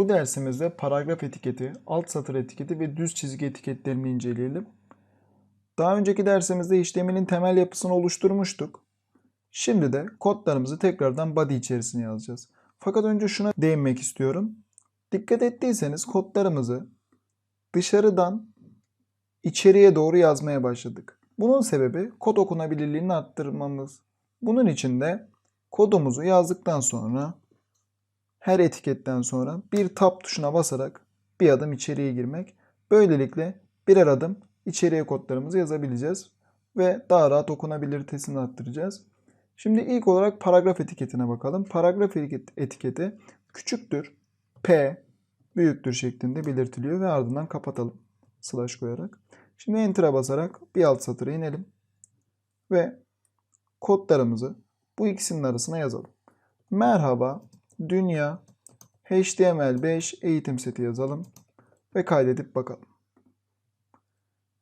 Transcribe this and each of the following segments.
Bu dersimizde paragraf etiketi, alt satır etiketi ve düz çizgi etiketlerini inceleyelim. Daha önceki dersimizde işleminin temel yapısını oluşturmuştuk. Şimdi de kodlarımızı tekrardan body içerisine yazacağız. Fakat önce şuna değinmek istiyorum. Dikkat ettiyseniz kodlarımızı dışarıdan içeriye doğru yazmaya başladık. Bunun sebebi kod okunabilirliğini arttırmamız. Bunun için de kodumuzu yazdıktan sonra her etiketten sonra bir tab tuşuna basarak bir adım içeriye girmek. Böylelikle birer adım içeriye kodlarımızı yazabileceğiz ve daha rahat okunabilitesini arttıracağız. Şimdi ilk olarak paragraf etiketine bakalım. Paragraf etiketi küçüktür P büyüktür şeklinde belirtiliyor ve ardından kapatalım slash koyarak. Şimdi enter'a basarak bir alt satıra inelim ve kodlarımızı bu ikisinin arasına yazalım. Merhaba dünya HTML5 eğitim seti yazalım ve kaydedip bakalım.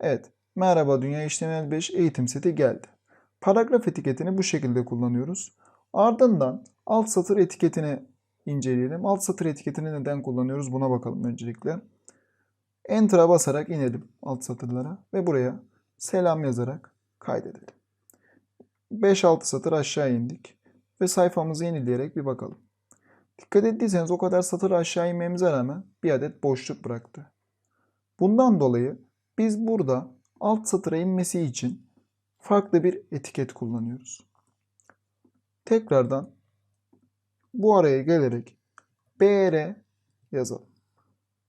Evet, merhaba dünya HTML5 eğitim seti geldi. Paragraf etiketini bu şekilde kullanıyoruz. Ardından alt satır etiketini inceleyelim. Alt satır etiketini neden kullanıyoruz buna bakalım öncelikle. Enter'a basarak inelim alt satırlara ve buraya selam yazarak kaydedelim. 5-6 satır aşağı indik ve sayfamızı yenileyerek bir bakalım. Dikkat ettiyseniz o kadar satır aşağı inmemize rağmen bir adet boşluk bıraktı. Bundan dolayı biz burada alt satıra inmesi için farklı bir etiket kullanıyoruz. Tekrardan bu araya gelerek BR yazalım.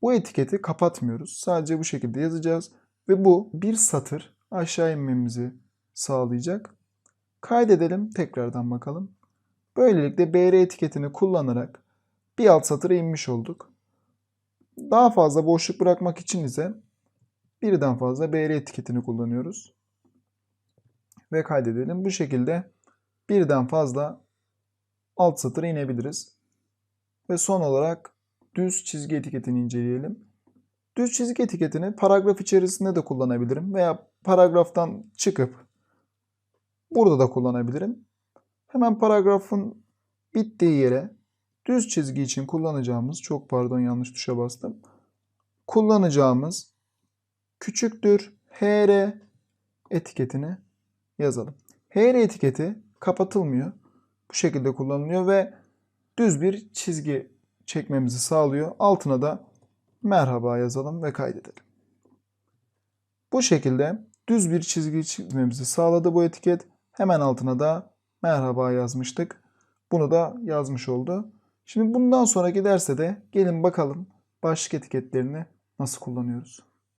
Bu etiketi kapatmıyoruz. Sadece bu şekilde yazacağız ve bu bir satır aşağı inmemizi sağlayacak. Kaydedelim, tekrardan bakalım. Böylelikle BR etiketini kullanarak bir alt satıra inmiş olduk. Daha fazla boşluk bırakmak için ise birden fazla BR etiketini kullanıyoruz. Ve kaydedelim. Bu şekilde birden fazla alt satıra inebiliriz. Ve son olarak düz çizgi etiketini inceleyelim. Düz çizgi etiketini paragraf içerisinde de kullanabilirim veya paragraftan çıkıp burada da kullanabilirim. Hemen paragrafın bittiği yere düz çizgi için kullanacağımız, çok pardon yanlış tuşa bastım. Kullanacağımız küçüktür hr etiketini yazalım. hr etiketi kapatılmıyor. Bu şekilde kullanılıyor ve düz bir çizgi çekmemizi sağlıyor. Altına da merhaba yazalım ve kaydedelim. Bu şekilde düz bir çizgi çizmemizi sağladı bu etiket. Hemen altına da merhaba yazmıştık. Bunu da yazmış oldu. Şimdi bundan sonraki derste de gelin bakalım başlık etiketlerini nasıl kullanıyoruz.